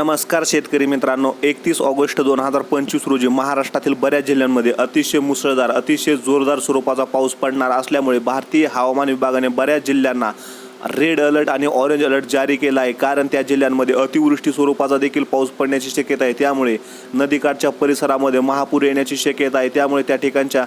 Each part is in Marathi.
नमस्कार शेतकरी मित्रांनो एकतीस ऑगस्ट दोन हजार पंचवीस रोजी महाराष्ट्रातील बऱ्याच जिल्ह्यांमध्ये अतिशय मुसळधार अतिशय जोरदार स्वरूपाचा पाऊस पडणार असल्यामुळे भारतीय हवामान विभागाने बऱ्याच जिल्ह्यांना रेड अलर्ट आणि ऑरेंज अलर्ट जारी केला आहे कारण त्या जिल्ह्यांमध्ये अतिवृष्टी स्वरूपाचा देखील पाऊस पडण्याची शक्यता आहे त्यामुळे नदीकाठच्या परिसरामध्ये महापूर येण्याची शक्यता आहे त्यामुळे त्या ठिकाणच्या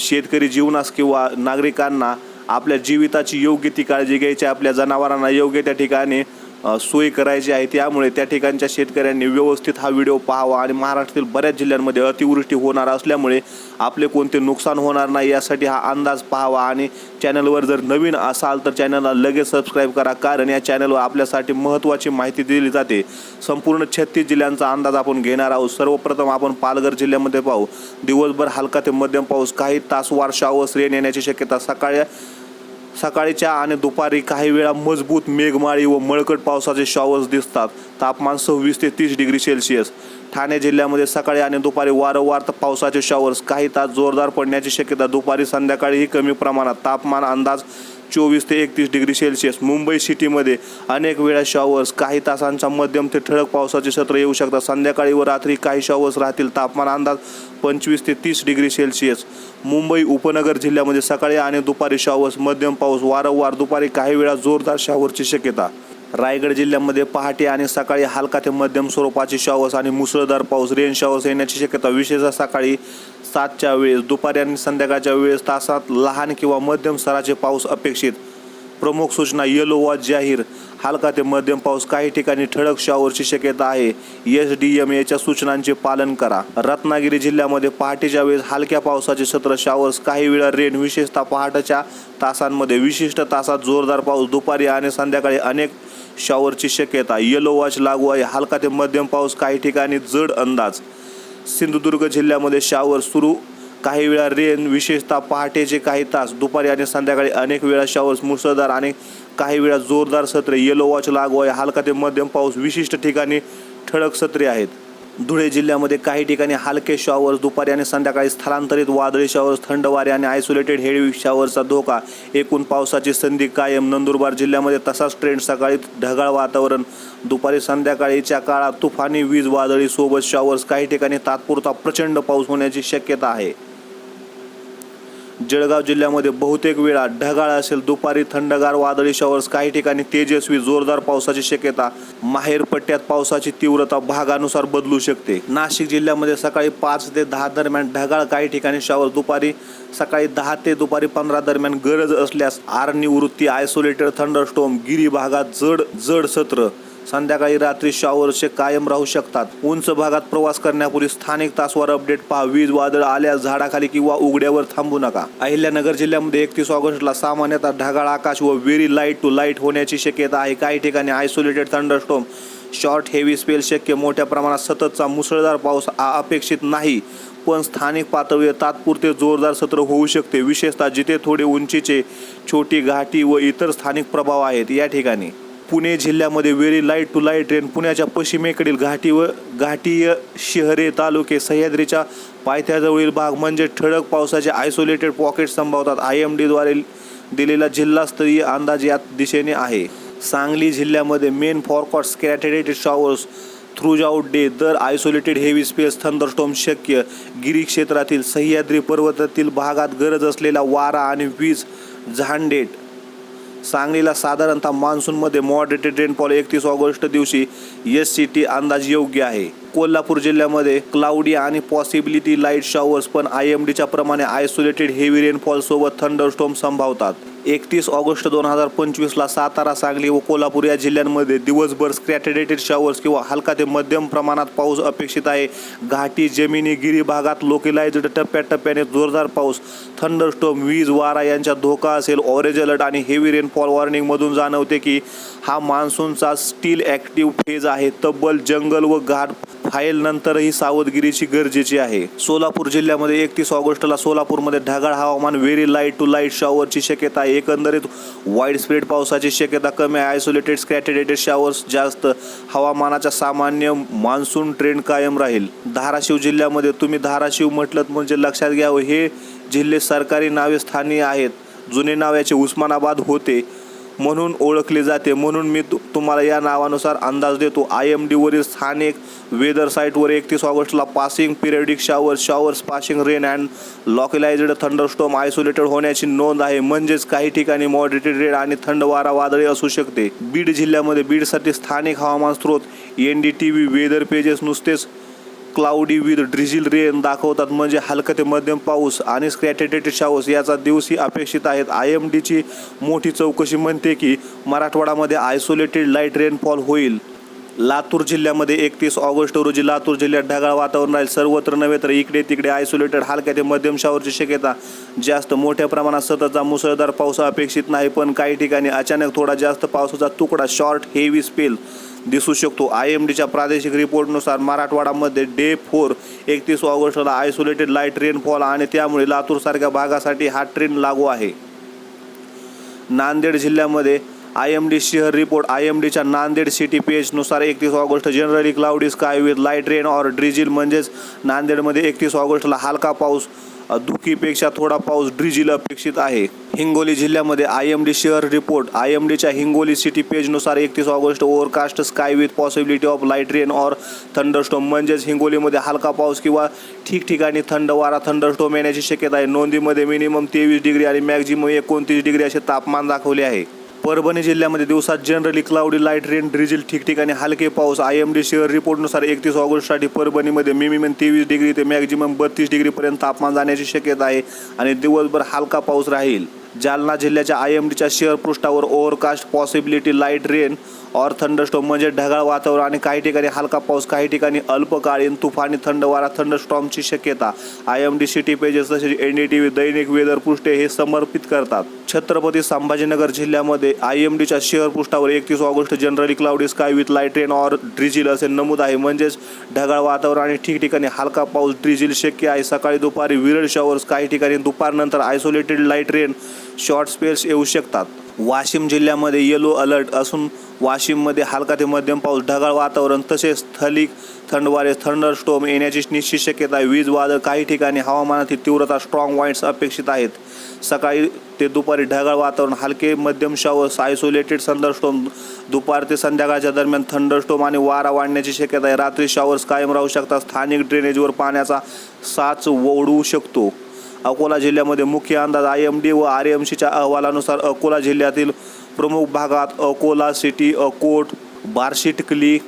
शेतकरी जीवनास किंवा नागरिकांना आपल्या जीविताची योग्य ती काळजी घ्यायची आहे. आपल्या जनावरांना योग्य त्या ठिकाणी सोय करायची आहे. त्यामुळे त्या ठिकाणच्या शेतकऱ्यांनी व्यवस्थित हा व्हिडिओ पाहावा आणि महाराष्ट्रातील बऱ्याच जिल्ह्यांमध्ये अतिवृष्टी होणार असल्यामुळे आपले कोणते नुकसान होणार नाही यासाठी हा अंदाज पाहावा. आणि चॅनलवर जर नवीन असाल तर चॅनलला लगेच सबस्क्राईब करा. कारण या चॅनलवर आपल्यासाठी महत्त्वाची माहिती दिली जाते. संपूर्ण छत्तीस जिल्ह्यांचा अंदाज आपण घेणार आहोत. सर्वप्रथम आपण पालघर जिल्ह्यामध्ये पाहू. दिवसभर हलका ते मध्यम पाऊस काही तास वारशा व श्रेण येण्याची शक्यता. सकाळी सकाळीच्या आणि दुपारी काही वेळा मजबूत मेघमाळी व मळकट पावसाचे शॉवर्स दिसतात. तापमान सव्वीस ते तीस डिग्री सेल्सिअस. ठाणे जिल्ह्यामध्ये सकाळी आणि दुपारी वारंवार पावसाचे शॉवर्स काही तास जोरदार पडण्याची शक्यता दुपारी संध्याकाळीही कमी प्रमाणात. तापमान अंदाज चोवीस ते एकतीस डिग्री सेल्सिअस. मुंबई सिटीमध्ये अनेक वेळा शॉवर्स काही तासांच्या मध्यम ते ठळक पावसाचे सत्र येऊ शकतात. संध्याकाळी व रात्री काही शॉवर्स राहतील. तापमान अंदाज पंचवीस ते तीस डिग्री सेल्सिअस. मुंबई उपनगर जिल्ह्यामध्ये सकाळी आणि दुपारी शॉवर्स मध्यम पाऊस वारंवार दुपारी काही वेळा जोरदार शॉवरची शक्यता. रायगड जिल्ह्यामध्ये पहाटे आणि सकाळी हलका ते मध्यम स्वरूपाचे शॉवर्स आणि मुसळधार पाऊस रेन शॉवर्स येण्याची शक्यता. विशेषतः सकाळी सातच्या वेळेस दुपारी आणि संध्याकाळच्या वेळेस तासात लहान किंवा मध्यम स्तराचे पाऊस अपेक्षित. प्रमुख सूचना येलो वॉच जाहीर. हलका ते मध्यम पाऊस काही ठिकाणी ठळक शॉवरची शक्यता आहे. एस डी एम एच्या सूचनांचे पालन करा. रत्नागिरी जिल्ह्यामध्ये पहाटेच्या वेळेस हलक्या पावसाचे सत्र शॉवर्स काही वेळा रेन विशेषतः पहाटेच्या तासांमध्ये विशिष्ट तासात जोरदार पाऊस दुपारी आणि संध्याकाळी अनेक शॉवरची शक्यता. येलो वॉच लागू आहे. हलका ते मध्यम पाऊस काही ठिकाणी जड अंदाज. सिंधुदुर्ग जिल्ह्यामध्ये शॉवर सुरू काही वेळा रेन विशेषतः पहाटेचे काही तास दुपारी आणि संध्याकाळी अनेक वेळा शावर्स मुसळधार आणि काही वेळा जोरदार सत्रे येलो वॉच लागू आहे. हलका ते मध्यम पाऊस विशिष्ट ठिकाणी ठळक सत्रे आहेत. धुळे जिल्ह्यामध्ये काही ठिकाणी हलके शॉवर्स दुपारी आणि संध्याकाळी स्थलांतरित वादळी शॉवर्स थंड वारे आणि आयसोलेटेड हेडवी शॉवरचा धोका. एकूण पावसाची संधी कायम. नंदुरबार जिल्ह्यामध्ये तसाच ट्रेंड सकाळी ढगाळ वातावरण दुपारी संध्याकाळीच्या काळात तुफानी वीज वादळी सोबत शॉवर्स काही ठिकाणी तात्पुरता प्रचंड पाऊस होण्याची शक्यता आहे. जळगाव जिल्ह्यामध्ये बहुतेक वेळा ढगाळ असेल दुपारी थंडगार वादळी शॉवर्स काही ठिकाणी तेजस्वी जोरदार पावसाची शक्यता. माहेर पट्ट्यात पावसाची तीव्रता भागानुसार बदलू शकते. नाशिक जिल्ह्यामध्ये सकाळी पाच ते दहा दरम्यान ढगाळ काही ठिकाणी शॉवर दुपारी सकाळी दहा ते दुपारी पंधरा दरम्यान गरज असल्यास आर निवृत्ती आयसोलेटेड थंडरस्टोम गिरी भागात जड जड सत्र. संध्याकाळी रात्री शॉवरचे कायम राहू शकतात. उंच भागात प्रवास करण्यापूर्वी स्थानिक तासवर अपडेट पहा. वीज वादळ आल्यास झाडाखाली किंवा उघड्यावर थांबू नका. अहिल्यानगर जिल्ह्यामध्ये एकतीस ऑगस्टला सामान्यतः ढगाळ आकाश व व्हेरी लाइट टू लाइट होण्याची शक्यता आहे. काही ठिकाणी isolated thunderstorm short heavy spell शक्य. मोठ्या प्रमाणात सततचा मुसळधार पाऊस अपेक्षित नाही पण स्थानिक पातळीवर तात्पुरते जोरदार सत्र होऊ शकते. विशेषतः जिथे थोडे उंचीचे छोटी घाटी व इतर स्थानिक प्रभाव आहेत. या ठिकाणी पुणे जिल्ह्यामध्ये very light to light rain पुण्याच्या पश्चिमेकडील घाटी व घाटीय शहरे तालुके सह्याद्रीच्या पायथ्याजवळील भाग म्हणजे ठळक पावसाचे आयसोलेटेड पॉकेट संभवतात. आय एम डीद्वारे दिलेला जिल्हास्तरीय अंदाज या दिशेने आहे. सांगली जिल्ह्यामध्ये मेन फॉरकॉट कॅटेडेटेड शॉवर्स थ्रूज आउट डे दर आयसोलेटेड हेवी स्पेस थंडरस्टॉम शक्य. गिरी क्षेत्रातील सह्याद्री पर्वतातील भागात गरज असलेला वारा आणि वीज झांडेट सांगलीला साधारणतः मान्सूनमध्ये मॉडरेटेड रेनफॉल एकतीस ऑगस्ट दिवशी एस सी टी अंदाज योग्य आहे. कोल्हापूर जिल्ह्यामध्ये क्लाउडी आणि पॉसिबिलिटी लाइट शॉवर्स पण आय एम डीच्या प्रमाणे आयसोलेटेड हेवी रेनफॉल सोबत थंडरस्टॉम संभावतात. एकतीस ऑगस्ट दोन हजार पंचवीसला सातारा सांगली व कोल्हापूर या जिल्ह्यांमध्ये दिवसभर स्क्रॅटेडेटेड शॉवर्स किंवा हलका ते मध्यम प्रमाणात पाऊस अपेक्षित आहे. घाटी जमिनी गिरी भागात लोकलाइज्ड टप्प्याटप्प्याने जोरदार पाऊस. थंडरस्टॉम वीज वारा यांचा धोका असेल. ऑरेंज अलर्ट आणि हेवी रेनफॉल वॉर्निंगमधून जाणवते की हा मान्सूनचा स्टील ॲक्टिव्ह फेज आहे. तब्बल जंगल व घाट फाईलनंतरही सावधगिरीची गरजेची आहे. सोलापूर जिल्ह्यामध्ये एकतीस ऑगस्टला सोलापूरमध्ये ढगाळ हवामान व्हेरी लाइट टू लाइट शॉवरची शक्यता आहे. एकंदरीत वाईड स्प्रेड पावसाची शक्यता कमी आहे. आयसोलेटेड स्क्रॅटेडेटेड शॉवर्स जास्त. हवामानाचा सामान्य मान्सून ट्रेंड कायम राहील. धाराशिव जिल्ह्यामध्ये तुम्ही धाराशिव म्हटलं म्हणजे लक्षात घ्यावं हे जिल्हे सरकारी नावे स्थानीय आहेत. जुने नाव याचे उस्मानाबाद होते. म्हणून ओळखले जाते. म्हणून मी तु तुम्हाला या नावानुसार अंदाज देतो. आय एम डीवरील स्थानिक वेदर साईटवर एकतीस ऑगस्टला passing periodic shower showers passing rain and localised thunderstorm isolated होण्याची नोंद आहे. म्हणजेच काही ठिकाणी मॉडरेटेड रेड आणि थंड वारा वादळी असू शकते. बीड जिल्ह्यामध्ये बीडसाठी स्थानिक हवामान स्रोत N D T V weather pages नुसतेच क्लाउडी विथ ड्रिझिल रेन दाखवतात. म्हणजे हलका ते मध्यम पाऊस आणि स्क्रॅटेटेड शाऊस याचा दिवशी अपेक्षित आहेत. आय एम डीची मोठी चौकशी म्हणते की मराठवाडामध्ये आयसोलेटेड लाइट रेनफॉल होईल. लातूर जिल्ह्यामध्ये एकतीस ऑगस्ट रोजी लातूर जिल्ह्यात ढगाळ वातावरण राहील. सर्वत्र नव्हे तर इकडे तिकडे आयसोलेटेड हलक्या ते मध्यम शावरची शक्यता जास्त. मोठ्या प्रमाणात सततचा मुसळधार पाऊस अपेक्षित नाही पण काही ठिकाणी अचानक थोडा जास्त पावसाचा तुकडा शॉर्ट हेवी स्पेल दिसू शकतो. आय एम डीच्या प्रादेशिक रिपोर्टनुसार मराठवाडामध्ये डे फोर एकतीस ऑगस्टला आयसोलेटेड लाइट रेनफॉल आणि त्यामुळे लातूरसारख्या भागासाठी हा ट्रेंड लागू आहे. नांदेड जिल्ह्यामध्ये आय एम डी शहर रिपोर्ट आय एम डीच्या नांदेड सिटी पेजनुसार एकतीस August generally cloudy sky with light rain or drizzle म्हणजेच नांदेडमध्ये एकतीस ऑगस्टला हलका पाऊस दुखीपेक्षा धुकीपेक्षा थोडा पाऊस ड्रिजिल अपेक्षित आहे. हिंगोली जिल्ह्यामध्ये आय एम डी शहर रिपोर्ट आय एम डीच्या हिंगोली सिटी पेजनुसार एकतीस August overcast sky with possibility of light rain or thunderstorm म्हणजेच हिंगोलीमध्ये हलका पाऊस किंवा ठिकठिकाणी थंड वारा थंडरस्टोम येण्याची शक्यता आहे. नोंदीमध्ये मिनिमम तेवीस डिग्री आणि मॅक्झिमम एकोणतीस डिग्री असे तापमान दाखवले आहे. परभणी जिल्ह्यामध्ये दिवसात generally cloudy light rain drizzle ठिकठिकाणी हलके पाऊस. आय एम डी शहर रिपोर्टनुसार एकतीस ऑगस्टसाठी परभणीमध्ये मिनिमम तेवीस डिग्री ते मॅक्झिमम बत्तीस डिग्रीपर्यंत तापमान जाण्याची शक्यता आहे आणि दिवसभर हलका पाऊस राहील. जालना जिल्ह्याच्या आय एम डीच्या शहर पृष्ठावर overcast possibility light rain or thunderstorm म्हणजे ढगाळ वातावरण आणि काही ठिकाणी हलका पाऊस काही ठिकाणी अल्पकालीन तुफानी थंड वारा थंडस्टॉमची शक्यता. I M D city pages तसेच एन डी टी व्ही दैनिक वेदर पृष्ठे हे समर्पित करतात. छत्रपती संभाजीनगर जिल्ह्यामध्ये आय एम डीच्या शहर पृष्ठावर एकतीस August generally cloudy sky with light rain or drizzle असे नमूद आहे. म्हणजेच ढगाळ वातावरण आणि ठिकठिकाणी हलका पाऊस ड्रिजिल शक्य आहे. सकाळी दुपारी विरळ शॉवर्स काही ठिकाणी दुपारनंतर isolated light rain short spells येऊ शकतात. वाशिम जिल्ह्यामध्ये येलो अलर्ट असून वाशिममध्ये हलका ते मध्यम पाऊस ढगाळ वातावरण तसेच स्थलिक थंडवारे थंडर स्टोम येण्याची निश्चित शक्यता आहे. वीज वादळ काही ठिकाणी हवामानातील तीव्रता स्ट्रॉंग वाईट्स अपेक्षित आहेत. सकाळी ते दुपारी ढगाळ वातावरण हलके मध्यम शावर्स आयसोलेटेड थंडरस्टोम दुपार ते संध्याकाळच्या दरम्यान थंडरस्टोम आणि वारा वाढण्याची शक्यता आहे. रात्री शॉवर्स कायम राहू शकतात. स्थानिक ड्रेनेजवर पाण्याचा साच ओढू शकतो. अकोला जिल्ह्यामध्ये मुख्य अंदाज आय एम डी व आर एम सीच्या अहवालानुसार अकोला जिल्ह्यातील प्रमुख भागात अकोला सिटी अकोट बार्शी टिकली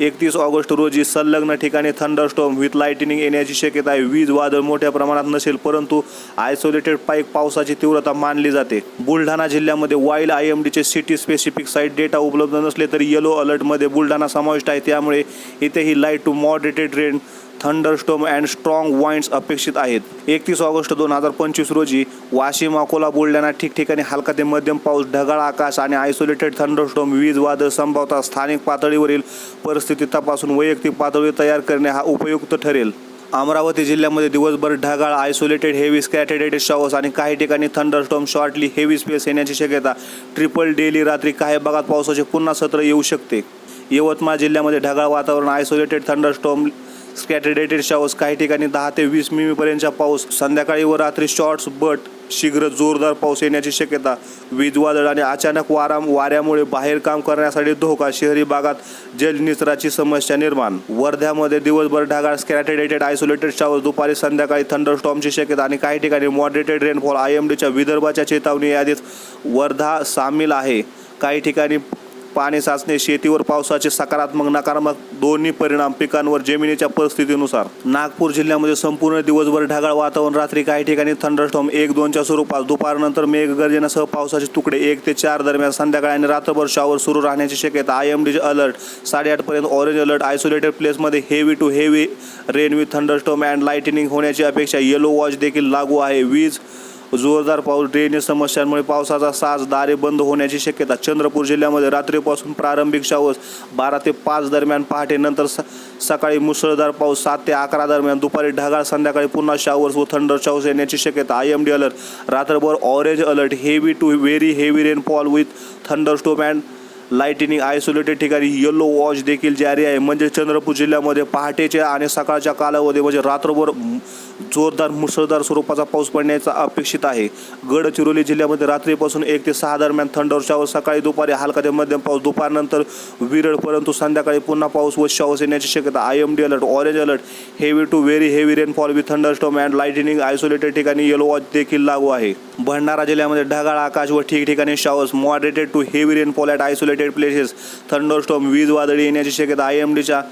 एकतीस ऑगस्ट रोजी संलग्न ठिकाणी थंडरस्टॉम विथ लाईटनिंग येण्याची शक्यता आहे. वीज वादळ मोठ्या प्रमाणात नसेल परंतु आयसोलेटेड पाईक पावसाची तीव्रता मानली जाते. बुलढाणा जिल्ह्यामध्ये वाईल आय एम डीचे सिटी स्पेसिफिक साईट डेटा उपलब्ध नसले तरी येलो अलर्टमध्ये बुलढाणा समाविष्ट आहे. त्यामुळे इथेही light to moderated rain thunderstorm and strong winds अपेक्षित आहेत. एकतीस ऑगस्ट दोन हजार पंचवीस रोजी वाशिम अकोला बुलढाणा ठिकठिकाणी हलका ते मध्यम पाऊस ढगाळ आकाश आणि आयसोलेटेड थंडरस्टॉम वीज वादळ संभवता स्थानिक पातळीवरील परिस्थिती तपासून वैयक्तिक पातळी तयार करणे हा उपयुक्त ठरेल. अमरावती जिल्ह्यामध्ये दिवसभर ढगाळ आयसोलेटेड हेवी स्कॅटेडेड शॉवर्स आणि काही ठिकाणी थंडरस्टॉम शॉर्टली हेवी स्पेस येण्याची शक्यता. ट्रिपल डेली रात्री काही भागात पावसाचे पुन्हा सत्र येऊ शकते. यवतमाळ जिल्ह्यामध्ये ढगाळ वातावरण आयसोलेटेड थंडरस्टॉम स्कॅटेडेटेड शॉवर्स काही ठिकाणी दहा ते वीस मिमीपर्यंतचा पाऊस संध्याकाळी व रात्री शॉर्ट्स बट शीघ्र जोरदार पाऊस येण्याची शक्यता. वीजवादळ आणि अचानक वारा वाऱ्यामुळे बाहेर काम करण्यासाठी धोका शहरी भागात जलनिचराची समस्या निर्माण. वर्ध्यामध्ये दिवसभर ढगाळ स्कॅटेडेटेड आयसोलेटेड शॉवर दुपारी संध्याकाळी थंडरस्टॉमची शक्यता आणि काही ठिकाणी मॉडरेटेड रेनफॉल आय एम डीच्या विदर्भाच्या चेतावणी यादीत वर्धा सामील आहे. काही ठिकाणी पाणी साचणे शेतीवर पावसाचे सकारात्मक नकारात्मक दोन्ही परिणाम पिकांवर जमिनीच्या परिस्थितीनुसार. नागपूर जिल्ह्यामध्ये संपूर्ण दिवसभर ढगाळ वातावरण रात्री काही ठिकाणी थंडरस्टॉम एक दोनच्या स्वरूपात दुपारनंतर मेघगर्जनासह पावसाचे तुकडे एक ते चार दरम्यान संध्याकाळी आणि रात्रभर शॉवर सुरू राहण्याची शक्यता. आय एम डीचे अलर्ट साडेआठपर्यंत orange alert isolated प्लेसमध्ये heavy to heavy rain with thunderstorm and lightning होण्याची अपेक्षा. येलो वॉच देखील लागू आहे. वीज जोरदार पाऊस ड्रेनेज समस्यांमुळे पावसाचा साज दारे बंद होण्याची शक्यता. चंद्रपूर जिल्ह्यामध्ये रात्रीपासून प्रारंभिक शावस बारा ते पाच दरम्यान पहाटे नंतर स सकाळी मुसळधार पाऊस सात ते अकरा दरम्यान दुपारी ढगाळ संध्याकाळी पुन्हा शावर्स व थंडर शावर्स येण्याची शक्यता. आय एम डी अलर्ट रात्रभर orange alert heavy to very heavy rainfall with thunderstorm and lightning isolated ठिकाणी येलो वॉच देखील जारी आहे. म्हणजे चंद्रपूर जिल्ह्यामध्ये पहाटेच्या आणि सकाळच्या कालावधी म्हणजे रात्रभर जोरदार मुसळधार स्वरूपाचा पाऊस पडण्याचा अपेक्षित आहे. गडचिरोली जिल्ह्यामध्ये रात्रीपासून एक ते सहा दरम्यान थंडर शावर सकाळी दुपारी हलका ते मध्यम पाऊस दुपारनंतर विरळ परंतु संध्याकाळी पुन्हा पाऊस व शावस येण्याची शक्यता. I M D alert orange alert heavy to very heavy rainfall with thunderstorm and lightning isolated ठिकाणी येलो वॉच देखील लागू आहे. भंडारा जिल्ह्यामध्ये ढगाळ आकाश व ठिकठिकाणी शावस moderated to heavy rainfall at isolated places thunderstorm वीज वादळी येण्याची शक्यता आय एम डीच्या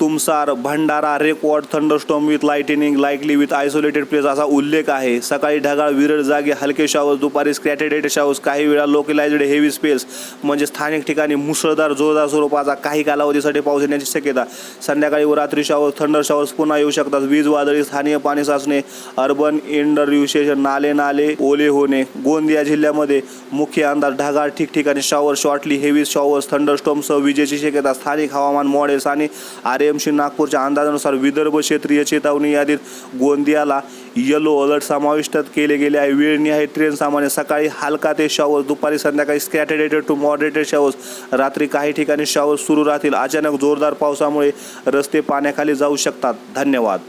Tumsar Bhandara record thunderstorm with lightning likely with isolated place असा उल्लेख आहे. सकाळी ढगाळ विरळ जागे हलके शावर्स दुपारी स्क्रॅटेडेड शावर्स काही वेळा लोकलाइज्ड हेवी स्पेल्स म्हणजे स्थानिक ठिकाणी मुसळधार जोरदार स्वरूपाचा काही कालावधीसाठी पाऊस येण्याची शक्यता. संध्याकाळी व रात्री शॉवर्स थंडर शावर्स पुन्हा येऊ शकतात. वीज वादळी स्थानीय पाणी साचणे अर्बन इंडरयुशेशन नाले नाले ओले होणे. गोंदिया जिल्ह्यामध्ये मुख्य अंदाज ढगाळ ठिकठिकाणी शावर शॉर्टली हेवी शॉवर्स थंडरस्टॉमसह विजेची शक्यता स्थानिक हवामान मॉडेल्स आणि आरे एमशी नागपूरच्या अंदाजानुसार विदर्भ क्षेत्रीय चेतावणी यादीत गोंदियाला येलो अलर्ट समाविष्ट केले गेले आहे. वेळणी आहे ट्रेन सामान्य सकाळी हलका ते शॉवर्स दुपारी संध्याकाळी स्कॅटेडेटेड टू मॉडरेटेड शॉवर्स रात्री काही ठिकाणी शॉवर्स सुरू राहतील. अचानक जोरदार पावसामुळे रस्ते पाण्याखाली जाऊ शकतात. धन्यवाद.